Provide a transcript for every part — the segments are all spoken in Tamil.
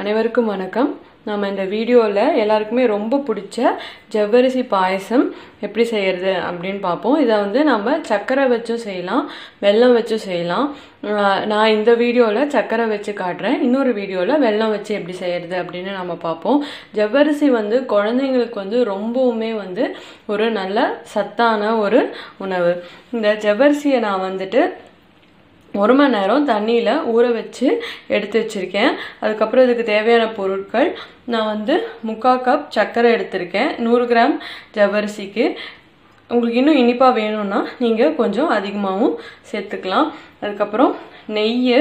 அனைவருக்கும் வணக்கம். நம்ம இந்த வீடியோவில் எல்லாருக்குமே ரொம்ப பிடிச்ச ஜவ்வரிசி பாயசம் எப்படி செய்கிறது அப்படின்னு பார்ப்போம். இதை வந்து நம்ம சர்க்கரை வச்சும் செய்யலாம் வெல்லம் வச்சும் செய்யலாம். நான் இந்த வீடியோவில் சர்க்கரை வச்சு காட்டுறேன். இன்னொரு வீடியோவில் வெல்லம் வச்சு எப்படி செய்யறது அப்படின்னு நம்ம பார்ப்போம். ஜவ்வரிசி வந்து குழந்தைங்களுக்கு வந்து ரொம்பவுமே வந்து ஒரு நல்ல சத்தான ஒரு உணவு. இந்த ஜவ்வரிசியை நான் வந்துட்டு ஒரு மணி நேரம் தண்ணியில் ஊற வச்சு எடுத்து வச்சுருக்கேன். அதுக்கப்புறம் இதுக்கு தேவையான பொருட்கள் நான் வந்து முக்கால் கப் சர்க்கரை எடுத்திருக்கேன். நூறு கிராம் ஜவ்வரிசிக்கு. உங்களுக்கு இன்னும் இனிப்பாக வேணும்னா நீங்கள் கொஞ்சம் அதிகமாகவும் சேர்த்துக்கலாம். அதுக்கப்புறம் நெய்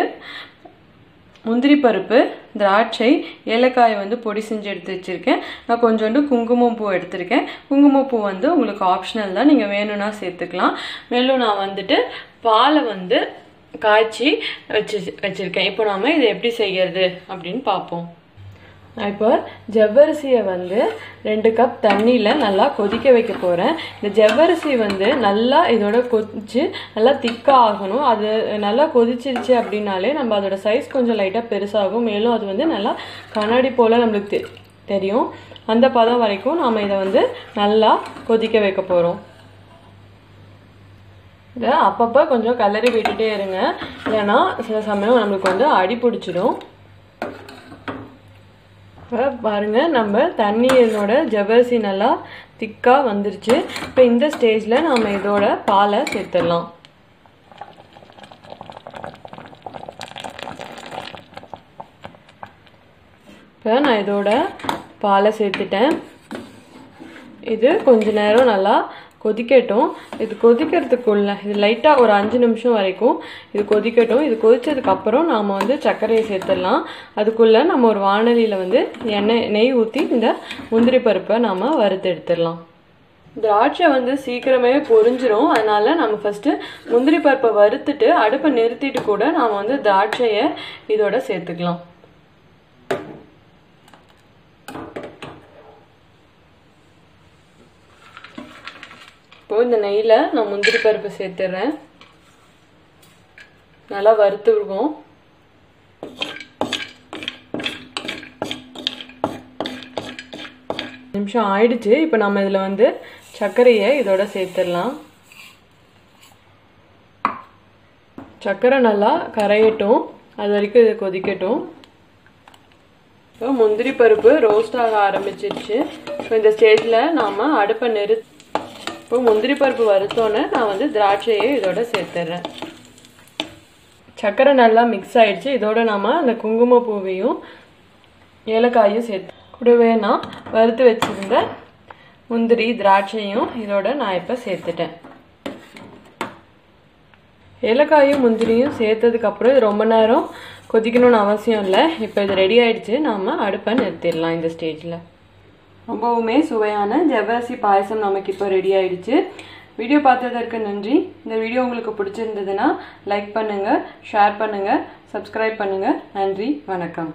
முந்திரி பருப்பு திராட்சை ஏலக்காயை வந்து பொடி செஞ்சு எடுத்து வச்சுருக்கேன். நான் கொஞ்சோண்டு குங்குமம் பூ எடுத்திருக்கேன். குங்குமம் பூ வந்து உங்களுக்கு ஆப்ஷனல் தான். நீங்கள் வேணும்னா சேர்த்துக்கலாம். மேலும் நான் வந்துட்டு பாலை வந்து காய்ச்சி வச்சு வச்சுருக்கேன். இப்போ நாம் இதை எப்படி செய்கிறது அப்படின்னு பார்ப்போம். நான் இப்போ ஜவ்வரிசியை வந்து ரெண்டு கப் தண்ணியில் நல்லா கொதிக்க வைக்க போகிறேன் இந்த ஜவ்வரிசி வந்து நல்லா இதோட கொதிச்சு நல்லா திக்காக ஆகணும். அது நல்லா கொதிச்சிருச்சு அப்படின்னாலே நம்ம அதோட சைஸ் கொஞ்சம் லைட்டாக பெருசாகும். மேலும் அது வந்து நல்லா கண்ணாடி போல் நம்மளுக்கு தெ தெரியும். அந்த பதம் வரைக்கும் நாம் இதை வந்து நல்லா கொதிக்க வைக்க போகிறோம் இதை அப்பப்போ கொஞ்சம் கலரி விட்டுட்டே இருங்க. இல்லைன்னா சில சமயம் நம்மளுக்கு வந்து அடி பிடிச்சிடும். இப்போ பாருங்கள் நம்ம தண்ணியோட ஜவ்வரிசி நல்லா திக்காக வந்துருச்சு. இப்போ இந்த ஸ்டேஜில் நம்ம இதோட பாலை சேர்த்துடலாம். இப்போ நான் இதோட பாலை சேர்த்துட்டேன். இது கொஞ்ச நேரம் நல்லா கொதிக்கட்டும். இது கொதிக்கிறதுக்குள்ள இது லைட்டாக ஒரு அஞ்சு நிமிஷம் வரைக்கும் இது கொதிக்கட்டும். இது கொதித்ததுக்கப்புறம் நாம் வந்து சர்க்கரையை சேர்த்துடலாம். அதுக்குள்ளே நம்ம ஒரு வானலியில் வந்து எண்ணெய் நெய் ஊற்றி இந்த முந்திரி பருப்பை நாம் வறுத்து எடுத்துடலாம். திராட்சை வந்து சீக்கிரமே பொரிஞ்சிரும் அதனால நம்ம ஃபஸ்ட்டு முந்திரி பருப்பை வறுத்துட்டு அடுப்பை நிறுத்திட்டு கூட நாம் வந்து திராட்சையை இதோட சேர்த்துக்கலாம். இப்போ இந்த நெய்யில் நான் முந்திரி பருப்பு சேர்த்துறேன். நல்லா வறுத்து விடுவோம் நிமிஷம் ஆயிடுச்சு. இப்போ நம்ம இதில் வந்து சர்க்கரையை இதோட சேர்த்துடலாம். சர்க்கரை நல்லா கரையட்டும். அது வரைக்கும் இது கொதிக்கட்டும். இப்போ முந்திரி பருப்பு ரோஸ்ட் ஆக ஆரம்பிச்சிருச்சு. இப்போ இந்த ஸ்டேஜில் நாம் அடுப்பை நிறுத்தி இப்போ முந்திரி பருப்பு வறுத்தோன்னே நான் வந்து திராட்சையை இதோட சேர்த்துட்றேன் சர்க்கரை நல்லா மிக்ஸ் ஆகிடுச்சு இதோட நாம் அந்த குங்குமப்பூவையும் ஏலக்காயும் சேர்த்து கூடவே நான் வறுத்து வச்சுருந்த முந்திரி திராட்சையும் இதோட நான் இப்போ சேர்த்துட்டேன். ஏலக்காயும் முந்திரியும் சேர்த்ததுக்கப்புறம் இது ரொம்ப நேரம் கொதிக்கணும்னு அவசியம் இல்லை. இப்போ இது ரெடி ஆயிடுச்சு. நாம் அடுப்பை நிறுத்திடலாம் இந்த ஸ்டேஜில் ரொம்பவுமே சுவையான ஜவ்வரிசி பாயசம் நமக்கு இப்போ ரெடி ஆயிடுச்சு. வீடியோ பார்த்ததற்கு நன்றி. இந்த வீடியோ உங்களுக்கு பிடிச்சிருந்ததுன்னா லைக் பண்ணுங்கள் ஷேர் பண்ணுங்கள் சப்ஸ்கிரைப் பண்ணுங்கள் நன்றி வணக்கம்.